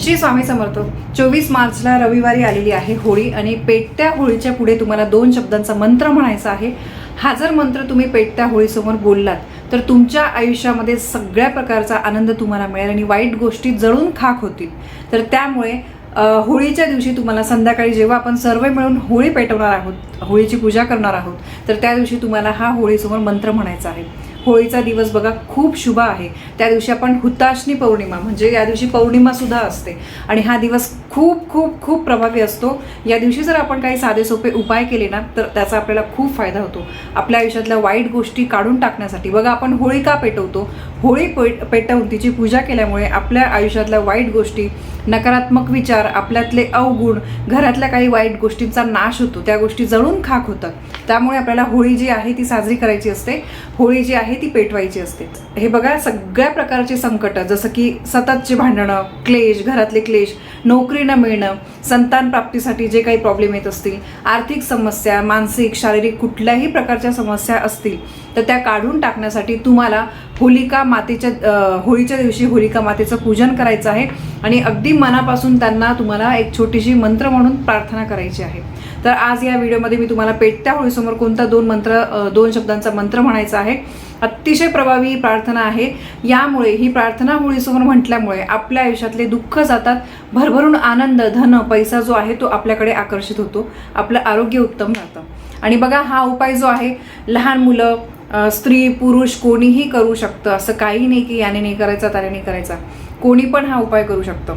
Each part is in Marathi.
श्री स्वामी समर्थ चोवीस मार्चला रविवारी आलेली आहे होळी आणि पेटत्या होळीच्या पुढे तुम्हाला दोन शब्दांचा मंत्र म्हणायचा आहे. हा जर मंत्र तुम्ही पेटत्या होळीसमोर बोललात तर तुमच्या आयुष्यामध्ये सगळ्या प्रकारचा आनंद तुम्हाला मिळेल आणि वाईट गोष्टी जळून खाक होतील. तर त्यामुळे होळीच्या दिवशी तुम्हाला संध्याकाळी जेव्हा आपण सर्व मिळून होळी पेटवणार आहोत होळीची पूजा करणार आहोत तर त्या दिवशी तुम्हाला हा होळीसमोर मंत्र म्हणायचा आहे. होळीचा दिवस बघा खूप शुभ आहे. त्या दिवशी आपण हुताशनी पौर्णिमा म्हणजे या दिवशी पौर्णिमासुद्धा असते. आणि हा दिवस खूप खूप खूप प्रभावी असतो. या दिवशी जर आपण काही साधे सोपे उपाय केले ना तर त्याचा आपल्याला खूप फायदा होतो. आपल्या आयुष्यातल्या वाईट गोष्टी काढून टाकण्यासाठी. बघा आपण होळी का पेटवतो? होळी पेट पेटवून तिची पूजा केल्यामुळे आपल्या आयुष्यातल्या वाईट गोष्टी नकारात्मक विचार आपल्यातले अवगुण घरातल्या काही वाईट गोष्टींचा नाश होतो. त्या गोष्टी जळून खाक होतात. त्यामुळे आपल्याला होळी जी आहे ती साजरी करायची असते. होळी जी आहे ती पेटवायची असते. हे बघा सगळ्या प्रकारचे संकट जसं की सततचे भांडणं क्लेश घरातले क्लेश नोकरी न मिळणं संतान प्राप्तीसाठी जे काही प्रॉब्लेम येत असतील आर्थिक समस्या मानसिक शारीरिक कुठल्याही प्रकारच्या समस्या असतील तर त्या काढून टाकण्यासाठी तुम्हाला होलिका मातेच्या होळीच्या दिवशी होलिका मातेचं पूजन करायचं आहे. आणि अगदी मनापासून त्यांना तुम्हाला एक छोटीशी मंत्र म्हणून प्रार्थना करायची आहे. तर आज या व्हिडिओमध्ये मी तुम्हाला पेटत्या होळीसमोर कोणता दोन मंत्र दोन शब्दांचा मंत्र म्हणायचा आहे. अतिशय प्रभावी प्रार्थना आहे. यामुळे ही प्रार्थना होळीसमोर म्हटल्यामुळे आपल्या आयुष्यातले दुःख जातात. भरभरून आनंद धन पैसा जो आहे तो आपल्याकडे आकर्षित होतो. आपलं आरोग्य उत्तम राहतं. आणि बघा हा उपाय जो आहे लहान मुलं स्त्री पुरुष कोणीही करू शकतं. असं काही नाही की याने नाही करायचा त्याने नाही करायचा. कोणी पण हा उपाय करू शकतं.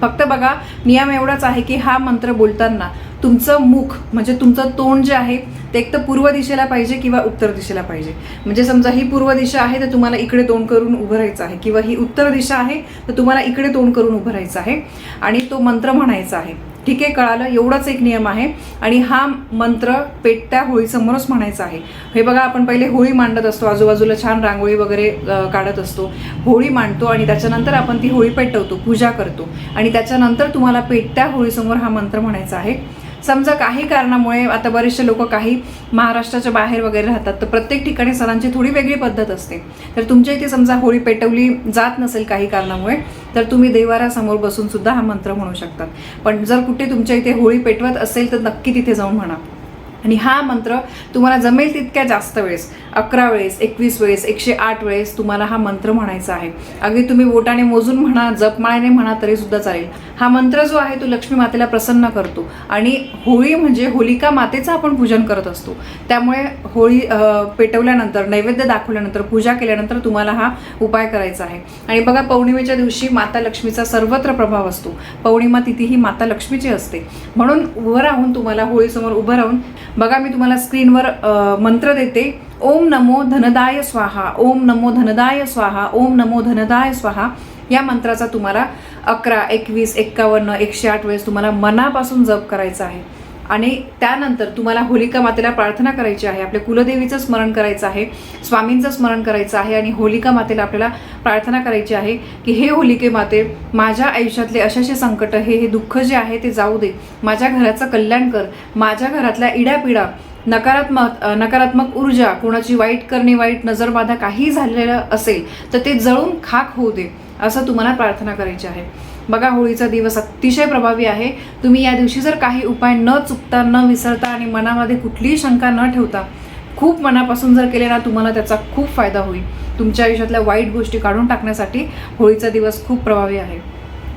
फक्त बघा नियम एवढाच आहे की हा मंत्र बोलताना तुमचं मुख म्हणजे तुमचं तोंड जे आहे ते एक तर पूर्व दिशेला पाहिजे किंवा उत्तर दिशेला पाहिजे. म्हणजे समजा ही पूर्व दिशा आहे तर तुम्हाला इकडे तोंड करून उभं राहायचं आहे. किंवा ही उत्तर दिशा आहे तर तुम्हाला इकडे तोंड करून उभं राहायचं आहे. आणि तो मंत्र म्हणायचा आहे. ठीक आहे कळालं. एवढाच एक नियम आहे. आणि हा मंत्र पेटत्या होळीसमोरच म्हणायचा आहे. हे बघा आपण पहिले होळी मांडत असतो. आजूबाजूला छान रांगोळी वगैरे काढत असतो. होळी मांडतो आणि त्याच्यानंतर आपण ती होळी पेटवतो पूजा करतो. आणि त्याच्यानंतर तुम्हाला पेटत्या होळीसमोर हा मंत्र म्हणायचा आहे. समजा काही कारणामुळे आता बरेचसे लोक काही महाराष्ट्राच्या बाहेर वगैरे राहतात तर प्रत्येक ठिकाणी सणांची थोडी वेगळी पद्धत असते. तर तुमच्या इथे समजा होळी पेटवली जात नसेल काही कारणामुळे तर तुम्ही देवारासमोर बसून सुद्धा हा मंत्र म्हणू शकतात. पण जर कुठे तुमच्या इथे होळी पेटवत असेल तर नक्की तिथे जाऊन म्हणा. आणि हा मंत्र तुम्हाला जमेल तितक्या जास्त वेळेस अकरा वेळेस एकवीस वेळेस एकशे आठ वेळेस तुम्हाला हा मंत्र म्हणायचा आहे. अगदी तुम्ही बोटाने मोजून म्हणा जपमाळ्याने म्हणा तरी सुद्धा चालेल. हा मंत्र जो आहे तो लक्ष्मी मातेला प्रसन्न करतो. आणि होळी म्हणजे होलिका मातेचं आपण पूजन करत असतो. त्यामुळे होळी पेटवल्यानंतर नैवेद्य दाखवल्यानंतर पूजा केल्यानंतर तुम्हाला हा उपाय करायचा आहे. आणि बघा पौर्णिमेच्या दिवशी माता लक्ष्मीचा सर्वत्र प्रभाव असतो. पौर्णिमा तिथी ही माता लक्ष्मीची असते. म्हणून उभं राहून तुम्हाला होळीसमोर उभं राहून बघा मी तुम्हाला स्क्रीनवर मंत्र देते. ओम नमो धनदाय स्वाहा ओम नमो धनदाय स्वाहा ओम नमो धनदाय स्वाहा. या मंत्राचा तुम्हाला अकरा एकवीस एक्कावन्न एकशे आठ वेळेस तुम्हाला मनापासून जप करायचा आहे. आणि त्यानंतर तुम्हाला होलिका मातेला प्रार्थना करायची आहे आपल्या कुलदेवीचं स्मरण करायचं आहे स्वामींचं स्मरण करायचं आहे आणि होलिका मातेला आपल्याला प्रार्थना करायची आहे की हे होलिके माते माझ्या आयुष्यातले अशाशे संकट हे हे दुःख जे आहे ते जाऊ दे. माझ्या घराचं कल्याण कर माझ्या घरातल्या इडापिडा नकारात्मक नकारात्मक ऊर्जा कोणाची वाईट करणे वाईट नजरबाधा काही झालेलं असेल तर ते जळून खाक होऊ दे असं तुम्हाला प्रार्थना करायची आहे. बघा होळीचा दिवस अतिशय प्रभावी आहे. तुम्ही या दिवशी जर काही उपाय न चुकता न विसरता आणि मनामध्ये कुठलीही शंका न ठेवता खूप मनापासून जर केले ना तुम्हाला त्याचा खूप फायदा होईल. तुमच्या आयुष्यातल्या वाईट गोष्टी काढून टाकण्यासाठी होळीचा दिवस खूप प्रभावी आहे.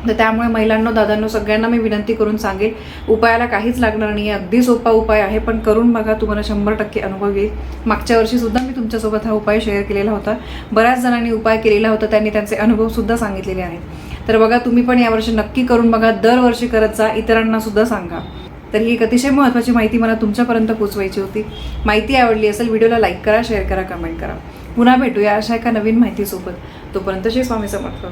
तर त्यामुळे महिलांनो दादांनो सगळ्यांना मी विनंती करून सांगेल उपायाला काहीच लागणार नाही अगदी सोपा उपाय आहे पण करून बघा तुम्हाला शंभर टक्के अनुभव येईल. मागच्या वर्षीसुद्धा मी तुमच्यासोबत हा उपाय शेअर केलेला होता. बऱ्याच जणांनी उपाय केलेला होता त्यांनी त्यांचे अनुभवसुद्धा सांगितलेले आहेत. तर बघा तुम्ही पण यावर्षी नक्की करून बघा. दरवर्षी करत जा. इतरांना सुद्धा सांगा. तर ही एक अतिशय महत्त्वाची माहिती मला तुमच्यापर्यंत पोचवायची होती. माहिती आवडली असेल व्हिडिओला लाईक करा शेअर करा कमेंट करा. पुन्हा भेटूया अशा एका नवीन माहितीसोबत. तोपर्यंत श्री स्वामी समर्थ.